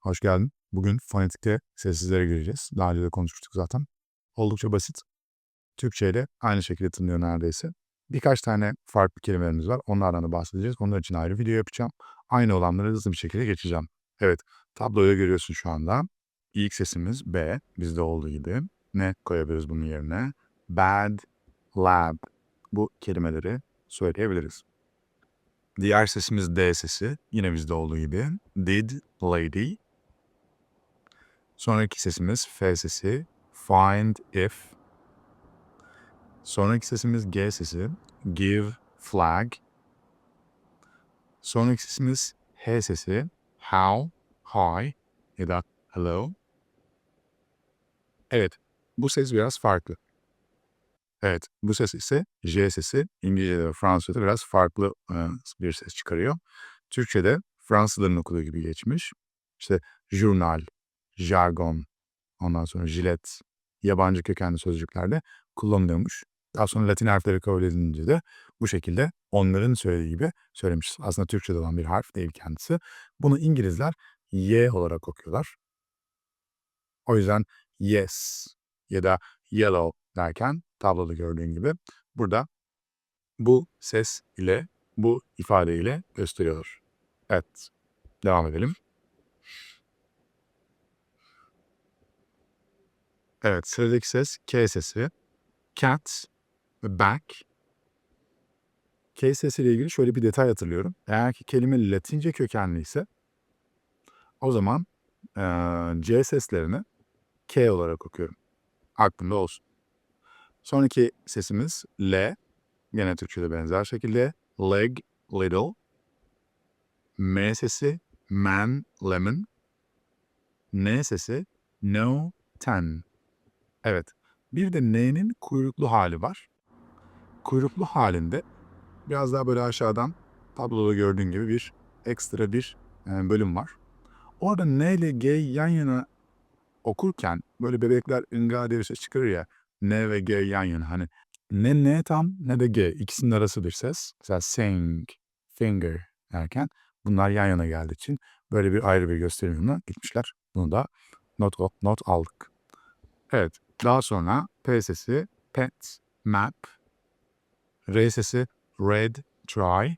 Hoş geldin. Bugün fonetikte sessizlere gireceğiz. Daha önce de konuşmuştuk zaten. Oldukça basit. Türkçe ile aynı şekilde tınlıyor neredeyse. Birkaç tane farklı kelimelerimiz var. Onlardan da bahsedeceğiz. Onlar için ayrı video yapacağım. Aynı olanları hızlı bir şekilde geçeceğim. Evet, tabloyu görüyorsun şu anda. İlk sesimiz B, bizde olduğu gibi. Ne koyabiliriz bunun yerine? Bad, lab. Bu kelimeleri söyleyebiliriz. Diğer sesimiz D sesi. Yine bizde olduğu gibi. Did, lady. Sonraki sesimiz F sesi. Find, if. Sonraki sesimiz G sesi. Give, flag. Sonraki sesimiz H sesi. How, hi ya da hello. Evet, bu ses biraz farklı. Evet, bu ses ise J sesi. İngilizce'de ve Fransızca'da biraz farklı e, bir ses çıkarıyor. Türkçe'de Fransızların okuduğu gibi geçmiş. İşte jurnal, jargon, ondan sonra jilet, yabancı kökenli sözcüklerde kullanılıyormuş. Daha sonra Latin harfleri kabul edilince de bu şekilde onların söylediği gibi söylemiş. Aslında Türkçe'de olan bir harf değil kendisi. Bunu İngilizler Y olarak okuyorlar. O yüzden yes ya da yellow derken tabloda gördüğün gibi burada bu ses ile bu ifade ile gösteriyor. Evet. Devam edelim. Evet, sıradaki ses K sesi. Cat back. K sesiyle ilgili şöyle bir detay hatırlıyorum. Eğer ki kelime Latince kökenli ise o zaman eee, C seslerini K olarak okuyorum. Aklında olsun. Sonraki sesimiz L. Gene Türkçe'de benzer şekilde. Leg, little. M sesi man, lemon. N sesi no, ten. Evet. Bir de N'nin kuyruklu hali var. Kuyruklu halinde biraz daha böyle aşağıdan tabloda gördüğün gibi bir ekstra bir bölüm var. Orada N ile G yan yana okurken böyle bebekler ınga diye bir çıkarır ya. N ve G yan yana hani ne N tam ne de G ikisinin arası bir ses. Mesela sing, finger derken bunlar yan yana geldiği için böyle bir ayrı bir gösterimle gitmişler. Bunu da not, not aldık. Evet. Daha sonra P sesi pet, map, R sesi red, try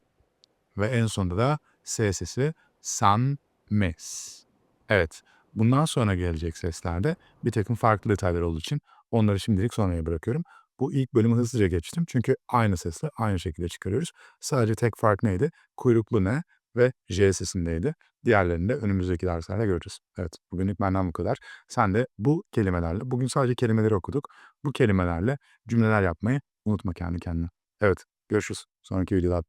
ve en sonunda da S sesi sun, miss. Evet. Bundan sonra gelecek seslerde bir takım farklı detaylar olduğu için onları şimdilik sonraya bırakıyorum. Bu ilk bölümü hızlıca geçtim çünkü aynı sesle aynı şekilde çıkarıyoruz. Sadece tek fark neydi? Kuyruklu ne ve J sesindeydi. Diğerlerini de önümüzdeki derslerde göreceğiz. Evet, bugünlük benden bu kadar. Sen de bu kelimelerle, bugün sadece kelimeleri okuduk. Bu kelimelerle cümleler yapmayı unutma kendi kendine. Evet, görüşürüz. Sonraki videoda